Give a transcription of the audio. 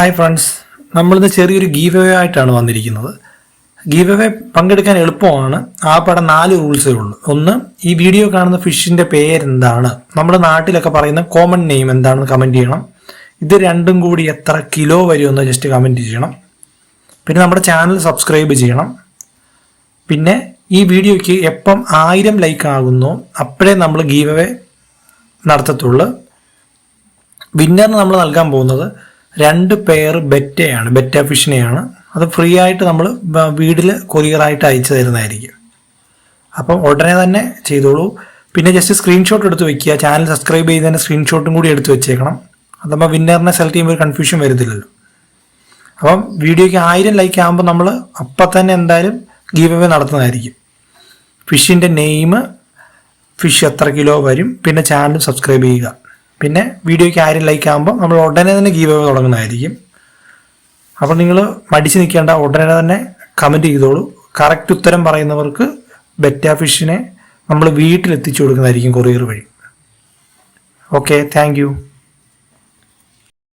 Hi friends നമ്മളിന്ന് ചെറിയൊരു give ആയിട്ടാണ് വന്നിരിക്കുന്നത്. ഗീവ് പങ്കെടുക്കാൻ എളുപ്പമാണ്. ആ പടം നാല് റൂൾസേ ഉള്ളൂ. ഒന്ന് ഈ വീഡിയോ കാണുന്ന ഫിഷിന്റെ പേരെന്താണ്? നമ്മുടെ നാട്ടിലൊക്കെ പറയുന്ന കോമൺ നെയിം എന്താണെന്ന് കമന്റ് ചെയ്യണം. ഇത് രണ്ടും കൂടി എത്ര കിലോ വരുമെന്ന് ജസ്റ്റ് കമന്റ് ചെയ്യണം. പിന്നെ നമ്മുടെ ചാനൽ സബ്സ്ക്രൈബ് ചെയ്യണം. പിന്നെ ഈ വീഡിയോയ്ക്ക് എപ്പം ആയിരം ലൈക്ക് ആകുന്നോ അപ്പോഴേ നമ്മൾ ഗീവ് നടത്തത്തുള്ളൂ. വിന്നറിന് നമ്മൾ നൽകാൻ പോകുന്നത് രണ്ട് പെയർ ബെറ്റയാണ് ബെറ്റ ഫിഷിനെയാണ്. അത് ഫ്രീ ആയിട്ട് നമ്മൾ വീട്ടിൽ കൊറിയറായിട്ട് അയച്ചു തരുന്നതായിരിക്കും. അപ്പം ഉടനെ തന്നെ ചെയ്തോളൂ. പിന്നെ ജസ്റ്റ് സ്ക്രീൻഷോട്ട് എടുത്ത് വെക്കുക. ചാനൽ സബ്സ്ക്രൈബ് ചെയ്തതിന്റെ സ്ക്രീൻഷോട്ടും കൂടി എടുത്ത് വെച്ചേക്കണം. അതാകുമ്പോൾ വിന്നറിനെ സെലക്ട് ചെയ്യുമ്പോൾ ഒരു കൺഫ്യൂഷൻ വരത്തില്ലല്ലോ. അപ്പം വീഡിയോയ്ക്ക് ആയിരം ലൈക്ക് ആകുമ്പോൾ നമ്മൾ അപ്പം തന്നെ എന്തായാലും ഗീവ് അവേ നടത്തുന്നതായിരിക്കും. ഫിഷിന്റെ നെയിം ഫിഷ് എത്ര കിലോ വരും പിന്നെ ചാനൽ സബ്സ്ക്രൈബ് ചെയ്യുക. പിന്നെ വീഡിയോയ്ക്ക് ആരും ലൈക്ക് ആകുമ്പോൾ നമ്മൾ ഉടനെ തന്നെ ഗീവ് അവ തുടങ്ങുന്നതായിരിക്കും. അപ്പോൾ നിങ്ങൾ മടിച്ച് നിൽക്കേണ്ട ഉടനെ തന്നെ കമന്റ് ചെയ്തോളൂ. കറക്റ്റ് ഉത്തരം പറയുന്നവർക്ക് ബെറ്റ ഫിഷിനെ നമ്മൾ വീട്ടിലെത്തിച്ചു കൊടുക്കുന്നതായിരിക്കും കൊറിയർ വഴി. Okay thank